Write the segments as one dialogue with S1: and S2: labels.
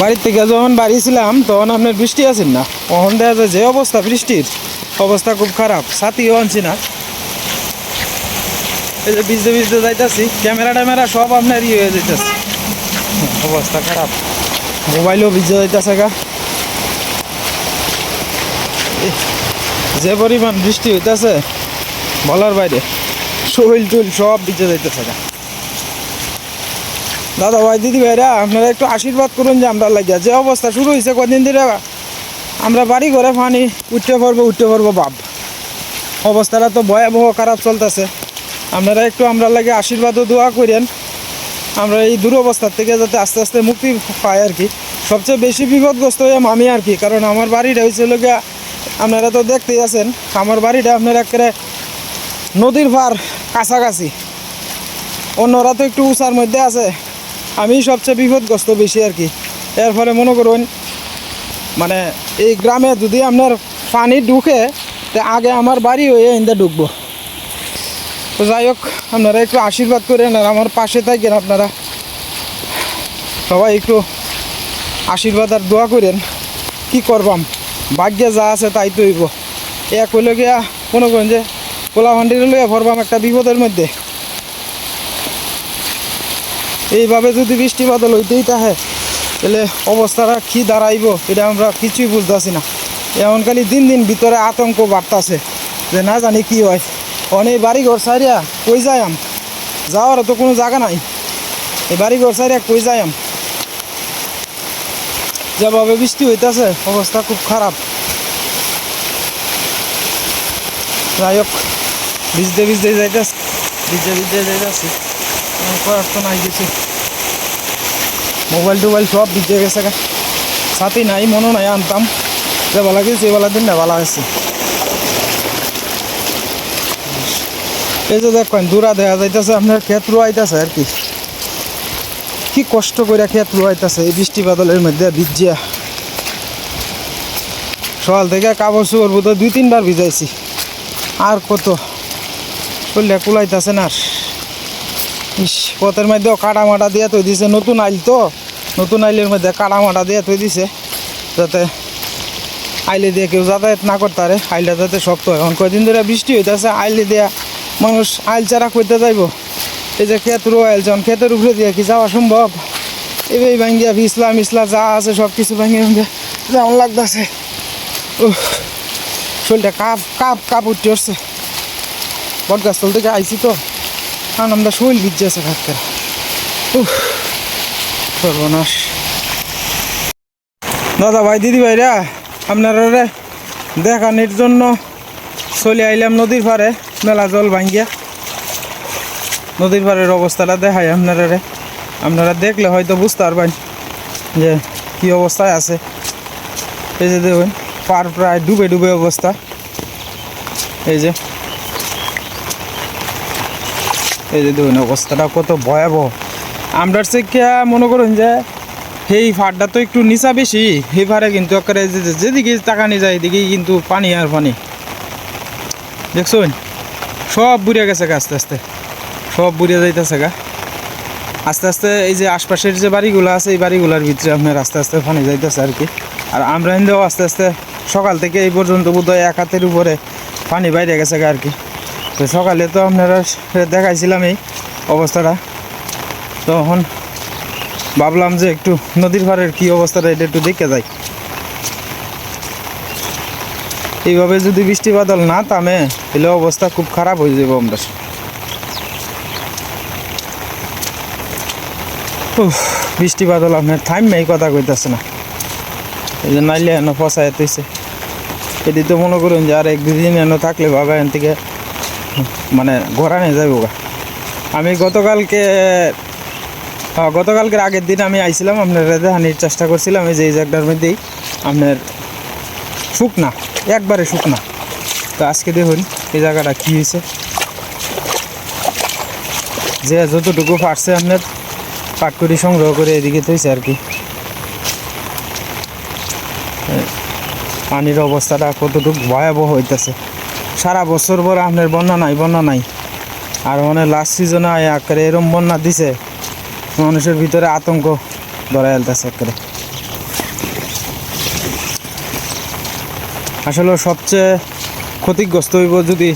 S1: বাড়ির থেকে যখন বাড়িছিলাম তখন আপনার বৃষ্টি আছেন না। তখন দেখা যায় যে অবস্থা বৃষ্টির। অবস্থা খুব খারাপ সাথীও আনছি না। এই যে ভিজতে ভিজতে যাইতেছি, ক্যামেরা ট্যামেরা সব আপনার ইয়ে হয়ে যাইতেছে। অবস্থা খারাপ। মোবাইলও ভিজে যাইতেছে গা। যে পরিমাণ বৃষ্টি হইতাছে, বলার বাইরে। শরীর টুল সব ভিজে যাইতেছে গা। দাদা ভাই, দিদি ভাইরা, আপনারা একটু আশীর্বাদ করুন যে আমরা লাগিয়া। যে অবস্থা শুরু হয়েছে কদিন ধরে, আমরা বাড়ি ঘরে পানি উঠতে পারব উঠতে পারব বাপ। অবস্থাটা তো ভয়াবহ খারাপ চলতেছে। আপনারা একটু আমরা লাগে আশীর্বাদ ও দোয়া করেন। আমরা এই দুরবস্থার থেকে যাতে আস্তে আস্তে মুক্তি পাই আর কি। সবচেয়ে বেশি বিপদগ্রস্ত হইম আমি আর কি, কারণ আমার বাড়িটা হয়েছিল গিয়া আপনারা তো দেখতেই আছেন, আমার বাড়িটা আপনারা একেবারে নদীর পার কাছাকাছি। অন্যরা তো একটু উঁচার মধ্যে আছে আমি সবচেয়ে বিপদগ্রস্ত বেশি আর কি। এর ফলে মনে করুন মানে এই গ্রামে যদি আপনার পানি ঢুকে, তে আগে আমার বাড়ি হয়ে ইন্দা ঢুকবো। তো যাই হোক, আপনারা একটু আশীর্বাদ করেন আর আমার পাশে থাকেন আপনারা। সবাই একটু আশীর্বাদ আর দোয়া করেন, কি করবাম ভাগ্যে যা আছে তাই তো হইব। এক হইলে গিয়া মনে করেন যে কোলা ভান্ডির লইয়া ভরবাম একটা বিপদের মধ্যে। এইভাবে যদি বৃষ্টি বাদল হইতেই থাকে তাহলে অবস্থাটা কি দাঁড়াইব, এটা আমরা কিছুই বুঝতেছি না। এমন খালি দিন দিন ভিতরে আতঙ্ক বাড়তাছে যে না জানি কি হয়। অনেক বাড়ি ঘর সারিয়া কই যাই আম যাওয়ার তো কোনো জায়গা নাই। এই বাড়ি ঘর সারিয়া কই যাই আম যেভাবে বৃষ্টি হইতাছে, অবস্থা খুব খারাপ। যাই হোক, ভিজতে ভিজতে যাইতেছে, ভিজতে ভিজতে যাইতেছি। করার তো নাই কিছু। মোবাইল টোবাইল সব ভিজে গেছে সাথে নাই মনে নাই, আনতাম। যে বলা গেছে এবেলা দিন না বলা হয়েছে। এই যে দেখেন, দূরা দেখা যাইতেছে, আপনার ক্ষেত রুয়াইতেছে আর কি। কি কষ্ট করে ক্ষেত রুয়াইতেছে, এই বৃষ্টি বাদলের মধ্যে ভিজিয়া। সকাল থেকে কাপড় চোপড় বোধ দুই, তিনবার ভিজাইছি। আর কত। চললে কুলাইতেছে না ইস। পথের মধ্যেও কাটা মাটা দিয়ে তৈ দিছে। নতুন আইল তো, নতুন আইলের মধ্যে কাটা মাটা দিয়ে তৈ দিছে, যাতে আইলে দিয়ে কেউ যাতায়াত না করতে পারে। আইলটা যাতে শক্ত হয়। এখন কয়দিন ধরে বৃষ্টি হইতেছে, আইলে দিয়া মানুষ আইল চারা করতে যাইব। এই যে ক্ষেত রোয়াইল যখন ক্ষেতের উপরে দিয়ে কি যাওয়া সম্ভব? এই ভাঙ্গিয়া ইসলাম ইসলা যা আছে সব কিছু ভাঙ্গিয়ে ভাঙ্গিয়ে যেমন লাগতেছে। উহ শরীরটা কাপ কাপ কাপ উঠতে উঠছে। বটগাছতল থেকে আইছি তো। কারণ আমরা শরীর ভিজেছে থাকতে। উহ সর্বনাশ। দাদা ভাই, দিদি ভাইরা, আপনারা দেখানোর জন্য চলে আইলাম নদীর পাড়ে, মেলা জল ভাঙ্গিয়া। নদীর পাড়ের অবস্থাটা দেখাই আপনারা আপনারা দেখলে হয়তো বুঝতে পারবেন যে কি অবস্থায় আছে। এই যে দেখুন পার প্রায় ডুবে ডুবে অবস্থা। এই যে এই যে দেখুন, অবস্থাটা কত ভয়াবহ। আমরার থেকে মনে করুন যে সেই ফাড়টা তো একটু নিচা বেশি সেই ফাড়ে কিন্তু একেবারে যেদিকে তাকানি যায়, এদিকেই কিন্তু পানি আর পানি। দেখছুন? সব বুড়িয়ে গেছে গা আস্তে আস্তে। সব বুড়িয়ে যাইতেছে গা। আস্তে আস্তে এই যে আশপাশের যে বাড়িগুলো আছে, এই বাড়িগুলোর ভিতরে আপনার আস্তে আস্তে পানি যাইতেছে আর কি। আর আমরা হিন্দেও আস্তে আস্তে সকাল থেকে এই পর্যন্ত বোধহয় এক হাতের উপরে পানি বাইরে গেছে গা আর কি। তো সকালে তো আপনারা দেখাইছিলাম এই অবস্থাটা। তখন ভাবলাম যে একটু নদীর পাড়ের কী অবস্থাটা এটা একটু দেখে যাই। এইভাবে যদি বৃষ্টি বাদল না থামে, তাহলে অবস্থা খুব খারাপ হয়ে যাব আমরা। বৃষ্টি বাদল আপনার থাইমে এই কথা কইতেছে না। এই যে নাইলে এনে ফসায় তুইছে এটি তো মনে করুন যে আর এক দুদিন এনে থাকলে বাবা এন থেকে মানে ঘোরা নিয়ে যাব আমি গতকালকে হ্যাঁ, গতকালকের আগের দিন আমি আইছিলাম আপনার হানির চেষ্টা করছিলাম এই যে এই জায়গাটার মধ্যেই আপনার শুকনা একবারে শুকনা। তো আজকে দেখুন এই জায়গাটা কী হয়েছে। যে যতটুকু পারছে আপনার পাটকুড়ি সংগ্রহ করে এদিকে তৈছে আর কি। পানির অবস্থাটা কতটুকু ভয়াবহ হইতেছে। সারা বছর পর আপনার বন্যা নাই বন্যা নাই। আর মানে লাস্ট সিজনে আকারে এরম বন্যা দিছে, মানুষের ভিতরে আতঙ্ক ধরা এলতেছে একরে আসলে সবচেয়ে ক্ষতিগ্রস্ত হইব যদি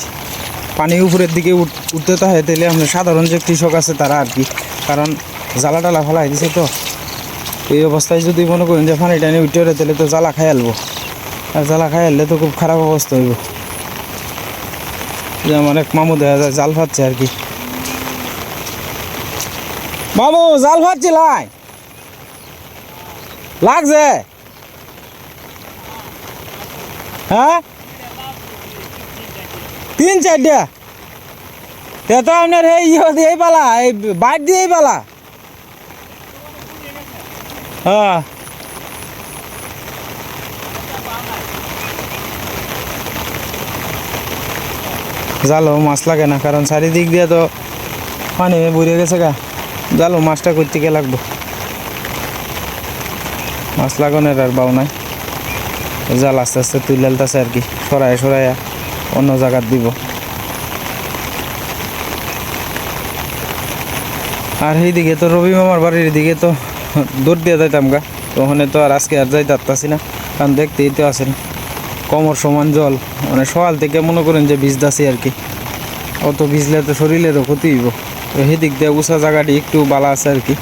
S1: পানি উপরের দিকে উঠতে থাকে, তাহলে আমরা সাধারণ যে কৃষক আছে তারা আর কি। কারণ জ্বালা টালা ফেলাই দিছে তো। এই অবস্থায় যদি মনে করেন যে পানি টানি উঠে তাহলে তো জ্বালা খাই আলবো। আর জ্বালা খাই আনলে তো খুব খারাপ অবস্থা হইব। যে আমার এক মামু দেখা যায়, জাল ফাচ্ছে আর কি। মামু, জাল ফাচ্ছি লাই। লাগছে? হ্যাঁ? তিন চারটা। তে আপনার এই ইয়ে দিয়েই পালা, এই বাইট দিয়েই পালা। হ্যাঁ। জালো মাছ লাগে না, কারণ চারিদিক দিয়ে তো পানি বুড়ে গেছে গা। জালো মাছটা করতে গিয়ে লাগবো। মাছ লাগানোর আর বাউ নাই। জাল আস্তে আস্তে তুলে আলতেছে আর কি, সরায় সরাইয়া অন্য জায়গার দিব। আর এইদিকে তো রবি মামার বাড়ির দিকে তো দৌড় দিয়ে যাইতাম গা, তো ওখানে তো আর আজকে আর যাই পারতাছি না, কারণ দেখতেই তো আছেন। কমর সমান জল। মানে সকাল থেকে মনে করেন যে ভিজদাছি আর কি। অত ভিজলে তো শরীরেরও ক্ষতি হইব। তো সেদিক দিয়ে উঁচা জায়গাটি একটু বালা আছে আর কি।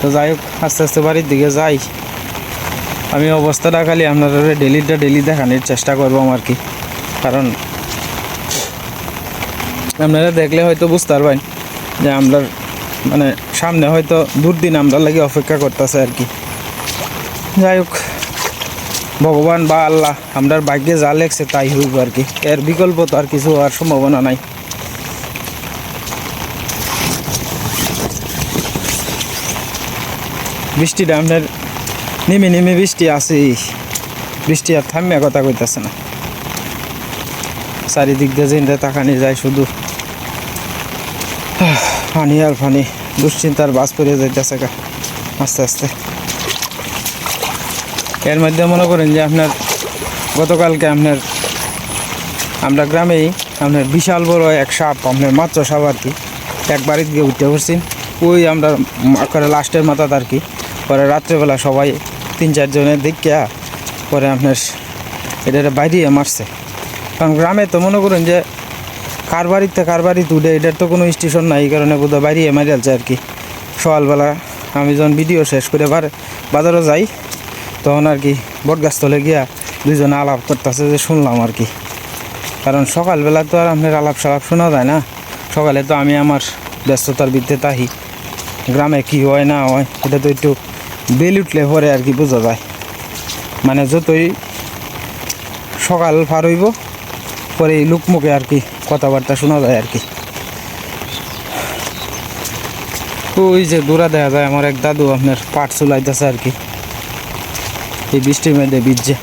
S1: তো যাই হোক, আস্তে আস্তে বাড়ির দিকে যাই। আমি অবস্থাটা খালি আপনারা ডেলিটা ডেলি দেখানোর চেষ্টা করব আর কি। কারণ আপনারা দেখলে হয়তো বুঝতে পারবেন যে আমরা মানে সামনে হয়তো দুর্দিন আমরা লাগে অপেক্ষা করতেছে আর কি। যাই হোক ভগবান বা আল্লাহ আমরার ভাগ্যে যা লেগছে তাই হইব আর কি। এর বিকল্প তো আর কিছু হওয়ার সম্ভাবনা নাই। বৃষ্টিটা আপনার নেমে নেমে বৃষ্টি আছে বৃষ্টি আর থামিয়া কথা কইতেছে না। চারিদিক দিয়ে যেতে তাকানি যায় শুধু। পানি আর পানি দুশ্চিন্তার বাস পড়ে যাইতেছে আস্তে আস্তে। এর মধ্যে মনে করেন যে আপনার গতকালকে আপনার আমরা গ্রামেই আপনার বিশাল বড় এক সাপ, আপনার মাত্র সাপ আর কি, এক বাড়িতে গিয়ে উঠতে পারছি ওই আমরা করে লাস্টের মাথাত আর কি, পরে রাত্রেবেলা সবাই তিন চারজনে দেখিয়া পরে আপনার এটা বাইরে মারছে। কারণ গ্রামে তো মনে করেন যে কার বাড়িতে কার বাড়িতে উঠে, এটার তো কোনো স্টেশন নাই, এই কারণে বোধহয় বাইরে মারি আর কি। সকালবেলা আমি যখন ভিডিও শেষ করে বার- বাজারে যাই তখন আর কি বটগাছতলে গিয়া দুইজনে আলাপ করতেছে যে শুনলাম আর কি। কারণ সকালবেলা তো আর আপনার আলাপ সালাপ শোনা যায় না। সকালে তো আমি আমার ব্যস্ততার ভিত্তিতে তাহি। গ্রামে কি হয়, না হয়, এটা তো একটু বেল উঠলে পরে আর কি বোঝা যায়। মানে যতই সকাল পার হইব, পরে লোকমুখে আর কি কথাবার্তা শোনা যায় আর কি। ওই যে দূরা দেখা যায়, আমার এক দাদু আপনার পাট চুলাইতেছে আর কি। এই বৃষ্টির মধ্যে ভিজছে।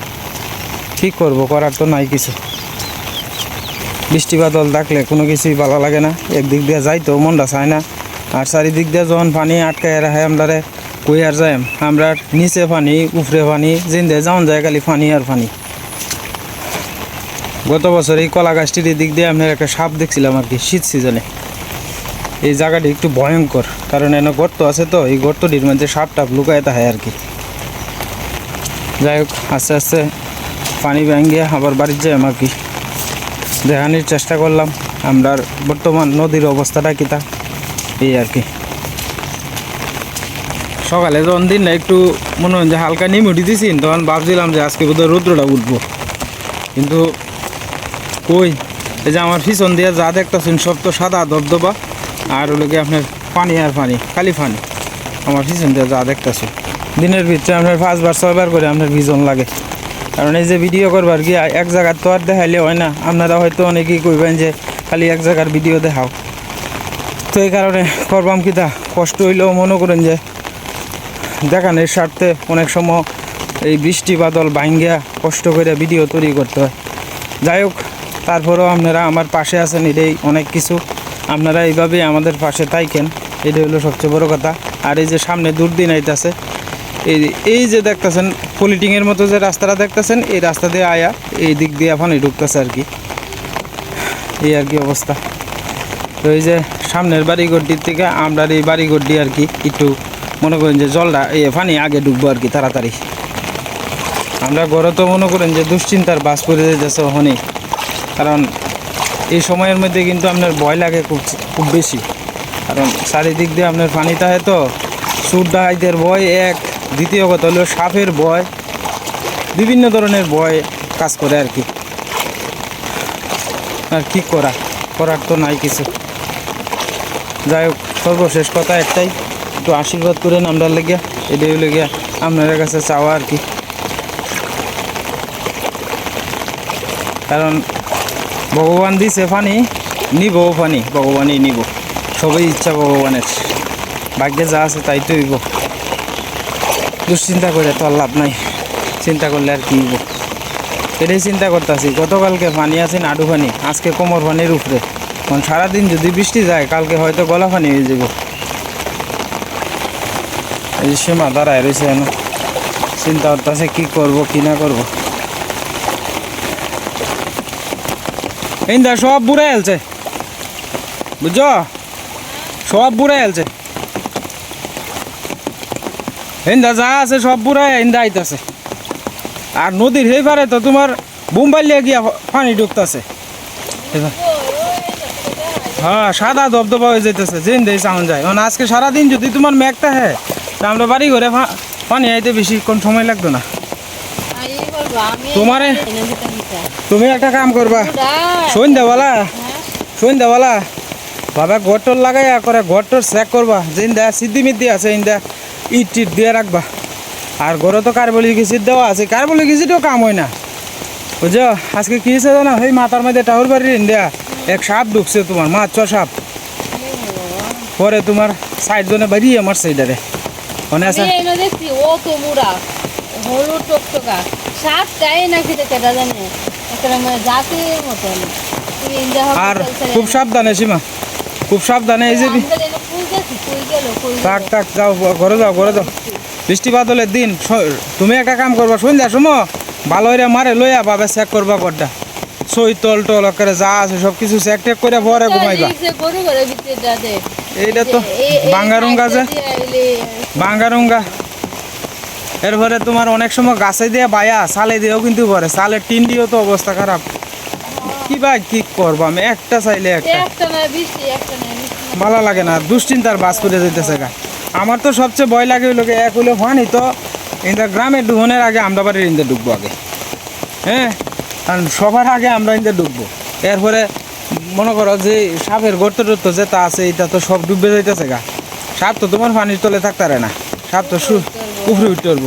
S1: কি করব? করার তো নাই কিছু। বৃষ্টি বাদল থাকলে কোনো কিছুই ভালো লাগে না। একদিক দিয়ে যাই তো মনটা চায় না। আর চারিদিক দিয়ে যখন পানি আটকায় রাখে আমরা কই আর যাই আমরা নিচে পানি, উপরে পানি জিন্দে যাওন যায় খালি পানি আর পানি। গত বছর এই কলা গাছটির দিক দিয়ে আপনার একটা সাপ দেখছিলাম আর কি, শীত সিজনে। এই জায়গাটি একটু ভয়ঙ্কর, কারণ এনে গর্ত আছে তো, এই গর্তটির মধ্যে সাপ টাপ লুকায় থাকে আর কি। যাই হোক, আস্তে আস্তে পানি ভেঙে আবার বাড়ির যাই আর কি দেখানোর চেষ্টা করলাম আমরা বর্তমান নদীর অবস্থাটা কিতা এই আর কি। সকালে যখন দিন না একটু মনে হয় যে হালকা নিম উঠি দিছি তখন ভাবছিলাম যে আজকে বোধহয় রৌদ্রটা উঠবো। কিন্তু কই, এই যে আমার পিছন দিয়ে যা দেখতেছেন সব তো সাদা দবদবা আর হলো কি আপনার পানি আর পানি, খালি পানি। আমার পিছন দিয়ে যা দেখতেছেন। দিনের ভিতরে আপনার পাঁচবার, ছয়বার করে আপনার ভিজন লাগে। কারণ এই যে ভিডিও করবার গিয়া এক জায়গার তো আর দেখাইলে হয় না। আপনারা হয়তো অনেকেই কইবেন যে, খালি এক জায়গার ভিডিও দেখাও। তো এই কারণে করবাম কিতা কষ্ট হইলেও মনে করেন যে, দেখানোর স্বার্থে অনেক সময় এই বৃষ্টি বাদল ভাঙ্গিয়া কষ্ট করে ভিডিও তৈরি করতে হয়। যাই হোক, তারপরেও আপনারা আমার পাশে আছেন, এটাই অনেক কিছু। আপনারা এইভাবেই আমাদের পাশে তাইকেন এটাই হলো সবচেয়ে বড় কথা। আর এই যে সামনে দুর্দিন আইতাছে এই এই যে দেখতেছেন পলিটিংয়ের মতো যে রাস্তাটা দেখতেছেন, এই রাস্তা দিয়ে আয়া, এই দিক দিয়ে এখন ঢুকতেছে আর কি। এই আর কি অবস্থা। তো এই যে সামনের বাড়িঘরটির থেকে আমরা এই বাড়িঘরটি আর কি, একটু মনে করেন যে জলটা এই পানি আগে ঢুকবো আর কি তাড়াতাড়ি। আমরা গড়ে তো মনে করেন যে দুশ্চিন্তার বাস করে যেতেছে ওখানেই কারণ এই সময়ের মধ্যে কিন্তু আপনার ভয় লাগে খুব খুব বেশি। কারণ চারিদিক দিয়ে আপনার পানি থাকে তো সুর ডাহাইতের ভয় এক। দ্বিতীয় কথা হলো সাপের ভয়, বিভিন্ন ধরনের ভয় কাজ করে আর কি। আর কি করা? করার তো নাই কিছু। যাই হোক, সর্বশেষ কথা একটাই, একটু আশীর্বাদ করেন আমরা লেগে, এটাই হলে গিয়া আপনাদের কাছে চাওয়া আর কি। কারণ ভগবান দিছে পানি নিব ফানি, ভগবানই নিব। সবই ইচ্ছা ভগবানের। ভাগ্যে যা আছে তাই তো দুশ্চিন্তা করে তো লাভ নাই। চিন্তা করলে আর কি এটাই চিন্তা করতেছি। গতকালকে পানি আছে, নাডু পানি আজকে কোমর পানির উপরে। কারণ সারাদিন যদি বৃষ্টি যায়, কালকে হয়তো গলা পানি হয়ে যাব এই যে সীমা দাঁড়ায় রয়েছে যেন চিন্তা করতেছে, কি করব, কি না করব? এই সব বুড়ে এলছে বুঝছ? সব বুড়ে এলছে হিন্দা যা আছে সব বুড়া হিন্দা আইতাছে। আর নদীর সেই পারে তো তোমার বোম্বাইলে গিয়া পানি ঢুকতেছে হ্যাঁ সাদা দবদবা হয়ে যাইতেছে, যেন দেই সাউন্ড যায়। মানে আজকে সারাদিন যদি তোমার মেঘটা হ্যাঁ তা আমরা বাড়ি ঘরে পানি আইতে বেশিক্ষণ সময় লাগতো না। তোমারে তুমি একটা কাম করবা। সন্ধ্যাবেলা সন্ধ্যাবেলা বাবা ঘর ঘরটর লাগাইয়া করে ঘরটর চেক করবা। যেন দা সিদ্ধি মিদ্ধি আছে ইন্দা ইট টিট দিয়ে রাখবা। আর ঘরে তো কার্বলিক অ্যাসিড দেওয়া আছে কার্বলিক অ্যাসিডও কাম হয় না। বুঝছ? আজকে কি হয়েছে জানো? সেই মাথার মধ্যে টাহুর বাড়ির ইন্ডিয়া এক সাপ ঢুকছে তোমার মাছ ছ সাপ। পরে তোমার সাইড জনে বাড়িয়ে মারছে এটারে মনে আছে
S2: আমি এনে দেখছি ও তো বুড়া হলুদ টকটকা। সাতটাই না খেতে কেটা জানে? জাতির মতন। তুমি ইন্দা হবে
S1: আর খুব সাবধানে সীমা। খুব সাবধানে এই যে বি-
S2: ফুল গেছি ফুল গেল ফুল
S1: থাক থাক যাও ঘরে যাও ঘরে যাও। বৃষ্টিপাত হলে দিন তুমি একটা কাম করবা সন্ধ্যা সময় ভালো হইরা মারে লইয়া বাবে চেক করবা গড্ডা সই তল টল করে যা আছে সব কিছু চেক টেক করে পরে ঘুমাইবা। এইটা তো বাঙ্গারুঙ্গা যে। বাঙ্গারুঙ্গা। এরপরে তোমার অনেক সময় গাছে দিয়ে বায়া সালে দিয়েও কিন্তু পরে সালের টিন দিয়েও তো অবস্থা খারাপ। কি ভাই কি করব আমি? একটা চাইলে একটা। ভালো লাগে না, দুশ্চিন্তার বাস করে যেতেছে গা। আমার তো সবচেয়ে ভয় লাগে হইল গিয়ে এক হইল ফানি তো ইন্দা গ্রামে ডুবনের আগে আমরা বাড়ির ইন্দে ডুববো আগে। হ্যাঁ? কারণ সবার আগে আমরা ইন্দে ডুববো। এরপরে মনে করো যে সাপের গর্ত টর্ত যেটা আছে এটা তো সব ডুববে যাইতেছে গা। সাপ তো তোমার পানির তলে থাকতারে না। সাপ তো উফরে উঠতে পারব।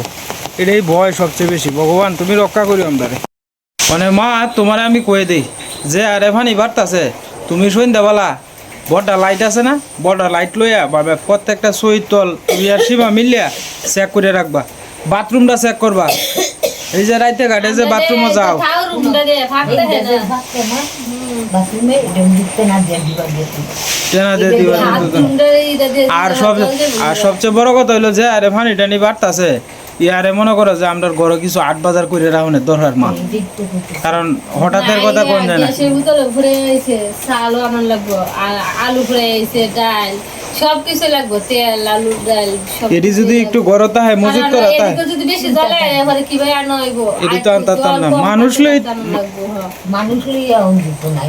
S1: এটাই ভয় সবচেয়ে বেশি। ভগবান, তুমি রক্ষা করি আমরা মানে মা, তোমার আমি কয়ে দিই, যে আরে ফানি বাড়তাছে, তুমি সন্ধ্যাবেলা বড়টা লাইট আছে না? বড়টা লাইট লইয়া বাবে প্রত্যেকটা সই তল তুমি আর সীমা মিলিয়া চেক করে রাখবা। বাথরুমটা চেক করবা। এই যে রাইতে ঘাটে যে বাথরুমে যাও আর সব আর সবচেয়ে বড় কথা হইল যে আরে ফানি টানি বাড়তাছে। ইয়ারে মনে করো যে আমরা ঘরে কিছু আট বাজার করে রাখনের দরকার
S3: মাল।
S1: কারণ হঠাৎের কথা কোন জানা না।
S2: গ্যাসের ভিতরে ঘুরে আইছে চালও আনার লাগবো আ- আলু ঘুরে আইছে ডাল। সব কিছু লাগবো তেল আলু ডাল সব
S1: এটি যদি একটু গরম তাহে মজুত করা
S2: যদি বেশি এবারে কি ভাই আনো হইবো?
S1: এটি তো আনতে না। মানুষ লই-
S2: হ্যাঁ।
S3: মানুষ লইয়া দিত না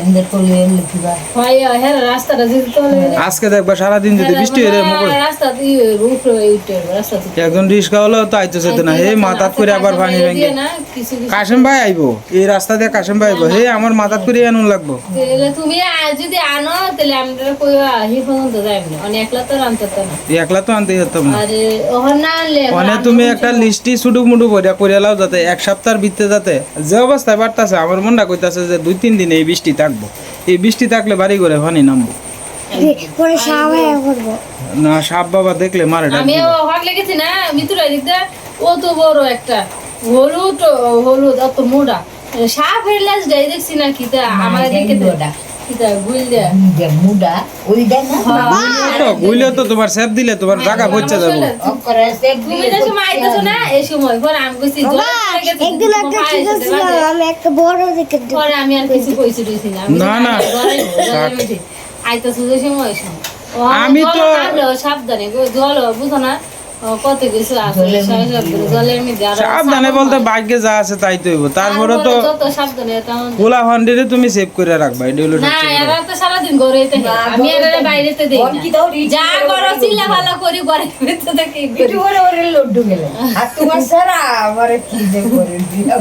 S3: ইন্দে করলে লিখিবা
S2: হয়, হ্যাঁ, রাস্তাটা যদি চলে
S1: আজকে দেখবা সারাদিন যদি বৃষ্টি হয়ে মুকুল
S2: রাস্তা উপরে উঠে রাস্তা
S1: একজন রিক্সা হলেও তো আইতো যেত না। হে মাথাত করে আবার পানি ভেঙে
S2: কিছু
S1: কাশেম ভাই আইবো। এই রাস্তা দিয়ে কাশেম ভাই আইবো। হে আমার মাথাত করে আনুন লাগবো।
S2: তুমি যদি আনো তাহলে আমরা কইবা হি পর্যন্ত যাইব না একলা তো আনতে তো না।
S1: একলা তো আনতে যেতাম না।
S2: আর ওহর না আনলে
S1: মানে তুমি একটা লিস্টি সুডুক মুডু করিয়া করিয়া লাও যাতে এক সপ্তাহের ভিতরে যাতে যে অবস্থায় বাড়তাছে আমার মনটা কইতাছে যে দুই তিন দিন এই বৃষ্টি থাকব। এই বৃষ্টি থাকলে বাড়ি করে পানি নামবো।
S4: পরে সাবাই করব
S1: না সাপ বাবা দেখলে মারে
S2: আমি
S1: দিবে।
S2: লেগেছি না মিতুরা দিকটা ও তো বড় একটা হলুদ হলুদ অত মোড়া সাপ হেরলাস যাই দেখছি না কিতা আমার দেখে তো
S3: ওটা
S2: কিতা গুইল দেয়া
S3: যে মুডা ওই দেয় না?
S1: তো তোমার সেপ দিলে তোমার জায়গা পৌঁছে যাব।
S3: অকরে সে
S2: তুমি যে সময় আইতেছো না এই সময় পরে আমি না
S1: তো-
S2: সাবধানে জল বুঝো না।
S1: সাবধানে বলতে ভাগ্যে যা আছে তাই তারপরে তো তুমি সেভ করে রাখবা এটা হলো
S2: না
S1: সবচেয়ে
S2: এরা তো সারাদিন ঘরে থাকে আমি এরা বাইরেতে দেই না।
S3: কি দাও রিচ
S2: যা করো চিল্লা ভালো করি ঘরে ভিতরে থেকে
S3: একটু করে ওরে লড্ডু গেলে আর তোমার সারা আমার কি যে করে দিলাম।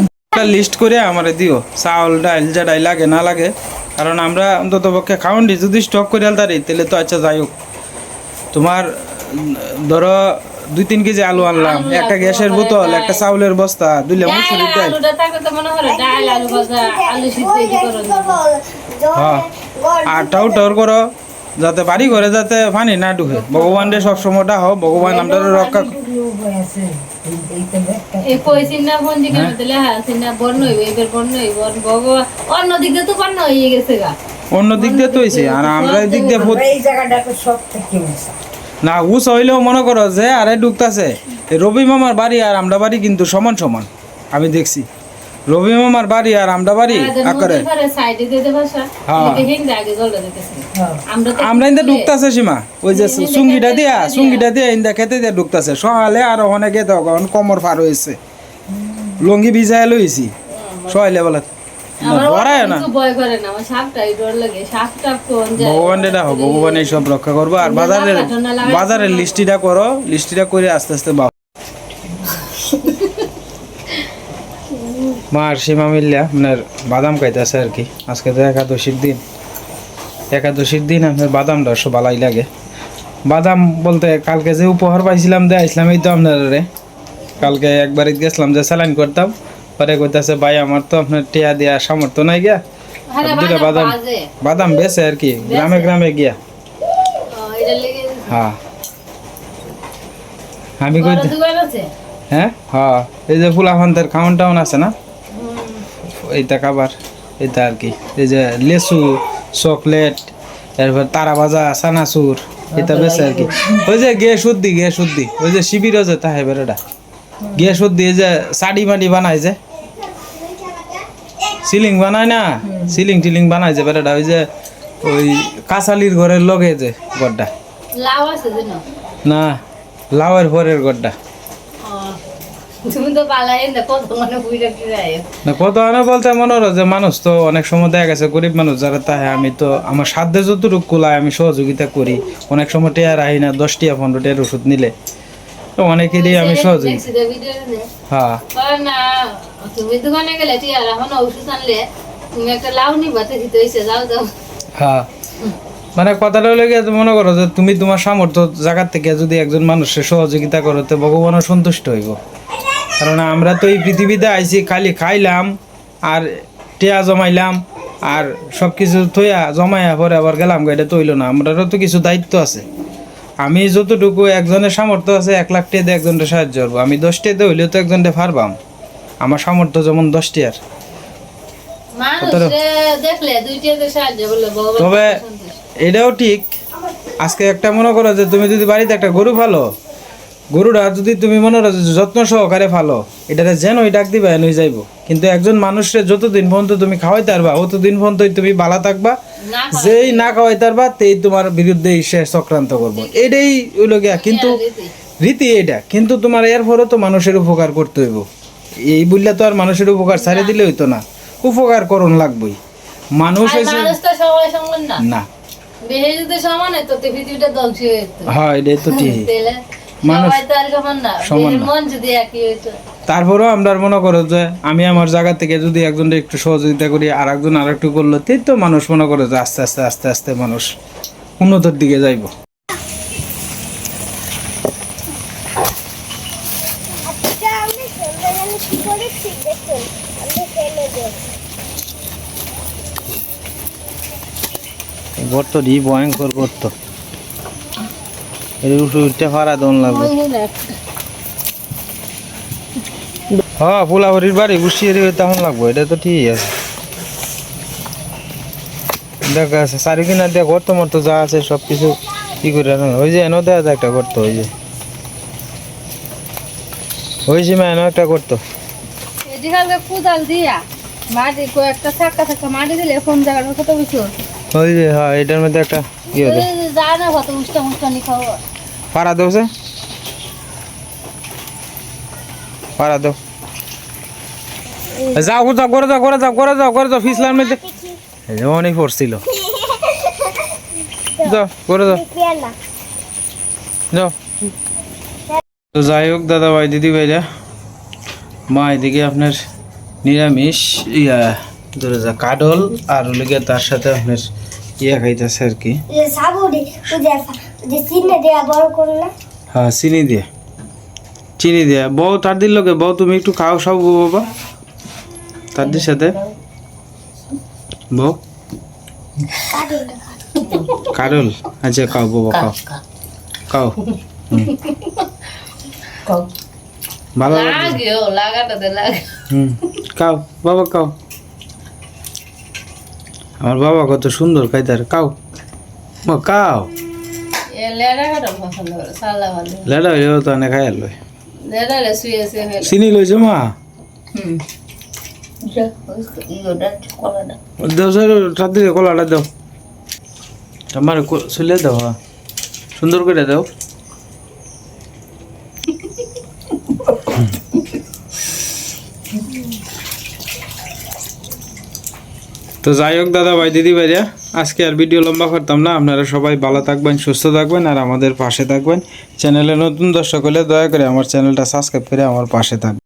S1: লিস্ট করে আমারে দিও। চাউল ডাইল যা ডাইল লাগে না লাগে। কারণ আমরা অন্তত পক্ষে খাউন্ডি যদি স্টক করে আলতারি তাহলে তো আচ্ছা যাই হোক। তোমার ধরো দুই তিন কেজি আলু আনলাম একটা গ্যাসের বোতল একটা চাউলের বস্তা
S2: ডাল
S1: মুসুরির
S2: আর
S1: ডাল।
S2: মনে হয় ডাল আলু ভাজা আলু সিদ্ধ এই করো
S1: হ্যাঁ। আর টাউ টাউর করো যাতে বাড়ি ঘরে যাতে পানি না ঢুকে। ভগবান রে ভগবান আমরা রক্ষা
S2: হ্যাঁ এবার বন্য হইব ভগবান। অন্য দিক দিয়ে তো বন্য হয়ে গেছে গা।
S1: অন্য দিক দিয়ে তো হয়েছে আর আমরা এই দিক দিয়ে না উস হইলেও মনে করো যে আরে ঢুকতাছে এই রবি মামার বাড়ি আর আমরা বাড়ি কিন্তু সমান সমান আমি দেখছি। রবি মামার বাড়ি আর আমরা বাড়ি আকারে। হ্যাঁ।
S2: জলটা দিতেছে।
S3: হ্যাঁ।
S2: আমরা
S1: ইন্দা ঢুকতাছে সীমা। ওই যে সুঙ্গিটা দিয়া সুঙ্গিটা দিয়া ইন্দা খেতে দিয়া ঢুকতাছে সকালে আর অনেকে তখন কমর ফার হয়েছে। লঙ্গি ভিজায় লইছি। সকালে বলে
S2: কোন যায়
S1: ভগবান এইসব রক্ষা করব। আর বাজারের বাজারের লিস্টিটা করো লিস্টিটা করে আস্তে আস্তে বাও। মা আর সীমা মিল্লা আপনার বাদাম খাইতেছে আর কি। আজকে তো একাদশীর দিন। একাদশীর দিন আপনার বাদামটা সব ভালাই লাগে। বাদাম বলতে কালকে যে উপহার পাইছিলাম দিয়ে আসলাম এই তো আপনার রে। কালকে একবার গেছিলাম যে স্যালাইন করতাম। পরে কইতাছে ভাই আমার তো আপনার টিয়া দেওয়া সামর্থ্য নাই গিয়া। দুটা
S2: বাদাম
S1: বাদাম বেছে আর কি গ্রামে গ্রামে গিয়া। হ্যাঁ। আমি কই হ্যাঁ হ্যাঁ। এই যে ফুলাফান্তের খাউন টাউন আছে না? এইটা খাবার এটা আর কি। এই যে লেসু চকলেট এরপর তারা ভাজা চানাচুর এটা বেছে আর কি। ওই যে গে শুদ্ধি গে শুদ্ধি ওই যে শিবিরও যে তাহে বেরোটা গে শুদ্ধি এই যে শাড়ি মাড়ি বানায় যে। সিলিং বানায় না? সিলিং টিলিং বানায় যে বেরোটা ওই যে ওই কাঁচালির ঘরের লগে যে
S2: যেন
S1: না? লাউয়ের
S2: না কত মানে
S1: না আনে বলতে মনে হলো যে মানুষ তো অনেক সময় দেখা গেছে গরিব মানুষ যারা তাহে আমি তো আমার সাধ্যে যতটুকু কুলায় আমি সহযোগিতা করি। অনেক সময় টিয়া রাহি না দশ টিয়া পনেরো টিয়ার ওষুধ নিলে। তো অনেকেরই আমি সহযোগিতা হ্যাঁ।
S2: তুমি দোকানে গেলে ঠিক আছে এখন ওষুধ আনলে তুমি একটা লাউ দিতে হয়েছে যাও যাও।
S1: হ্যাঁ। মানে কথাটা হলে গিয়ে, মনে করো যে তুমি তোমার সামর্থ্য জায়গার থেকে যদি একজন মানুষের সহযোগিতা করো, তো ভগবানও সন্তুষ্ট হইব। কারণ আমরা তো এই পৃথিবীতে আইছি, খালি খাইলাম আর টেয়া জমাইলাম আর সব কিছু থইয়া জমাইয়া পরে আবার গেলাম এটা তো হইল না, আমরারও তো কিছু দায়িত্ব আছে। আমি যতটুকু একজনের সামর্থ্য আছে, এক লাখ টিয়া দিয়ে একজনের সাহায্য করব, আমি দশ টিয়াতে হইলেও তো একজনটা পারবাম। আমার সামর্থ্য যেমন দশ টিয়ার।
S2: মানুষ দেখলে দুইটা সাহায্য করলে ভগবান
S1: তবে এটাও ঠিক। আজকে একটা মনে করো যে তুমি যদি বাড়িতে একটা গরু ফালো গরুটা যদি তুমি মনে করো যত্ন সহকারে ফালো এটাতে যেন ওই ডাক দিবা এনই যাইব। কিন্তু একজন মানুষের যতদিন পর্যন্ত তুমি খাওয়াইতে পারবা অতদিন পর্যন্তই তুমি বালা থাকবা। যেই না খাওয়াইতে পারবা তেই তোমার বিরুদ্ধে সে চক্রান্ত করব। এটাই হইল গিয়া। কিন্তু
S2: রীতি।
S1: এটা কিন্তু তোমার এর পরও তো মানুষের উপকার করতে হইব। এই বললে তো আর মানুষের উপকার ছাড়ে দিলে হইতো না। উপকার করণ লাগবই। মানুষ হয়েছে
S2: না।
S1: তারপরেও আমরা মনে করো যে আমি আমার জায়গা থেকে যদি একজন একটু সহযোগিতা করি আর একজন আর একটু করল তো মানুষ মনে করে যে আস্তে আস্তে আস্তে আস্তে মানুষ উন্নতির দিকে যাইব
S4: আমি ফেলতে গেলে কি করেছি দেখুন আমি ফেলে দেবো
S1: গর্ত ডি ভয়ঙ্কর গর্ত। এর উঠে উঠতে ফারা দন লাগবে হ্যাঁ ফুলাবরির বাড়ি বসিয়ে রে তখন লাগবো এটা তো ঠিক আছে। দেখ আছে চারিকিনা দিয়ে গর্ত মর্ত যা আছে সব কিছু কি করে রাখলাম। ওই যে এনে দেওয়া একটা গর্ত ওই যে। ওই সীমা এনে একটা গর্ত।
S2: কোদাল দিয়া মাটি কয়েকটা চাক্কা চাক্কা মাটি দিলে কোন জায়গাটা কত কিছু
S1: ওই যে হ্যাঁ এটার মধ্যে একটা কি
S2: যায় না কত উষ্টা মুষ্টানি খাওয়া
S1: পাড়া দাও যাও যাও করে যাও করে যাও করে যাও করে যাও ফিসলার মধ্যে। অনেক পড়ছিল যাও করে যাও। যাও। তো যাই হোক দাদা ভাই দিদি ভাইরা মা এদিকে আপনার নিরামিষ ইয়া ধরে যা কাডল আর ওলিগে তার সাথে আপনার ইয়া খাইতেছে আর কি।
S4: যে সাবুরি ওই যে যে চিনে দেয়া বড় করে না।
S1: হ্যাঁ চিনি দিয়ে। চিনি দিয়ে। বউ তার দিল লোকে বউ তুমি একটু খাও সব বাবা। তার দির সাথে। বউ? কাডল আচ্ছা খাও বাবা খাও। খাও।
S3: কও
S1: ভালো লাগে
S2: লাগে লাগে
S1: হুম। খাও বাবা খাও। আমার বাবা কত সুন্দর খাইতার খাও ও খাও
S2: এ লেডা
S1: হইলেও তো অনেক খাই লই
S2: হইল
S1: চিনি লইছে মা? দাও স্যার রাত কলাটা দাও। আমার চলে দাও সুন্দর করে দাও। তো যাই হোক, দাদা ভাই, দিদি ভাইরা আজকে আর ভিডিও লম্বা করতাম না। আপনারা সবাই ভালো থাকবেন, সুস্থ থাকবেন, আর আমাদের পাশে থাকবেন। চ্যানেলে নতুন দর্শক হলে দয়া করে আমার চ্যানেলটা সাবস্ক্রাইব করে আমার পাশে থাকবেন।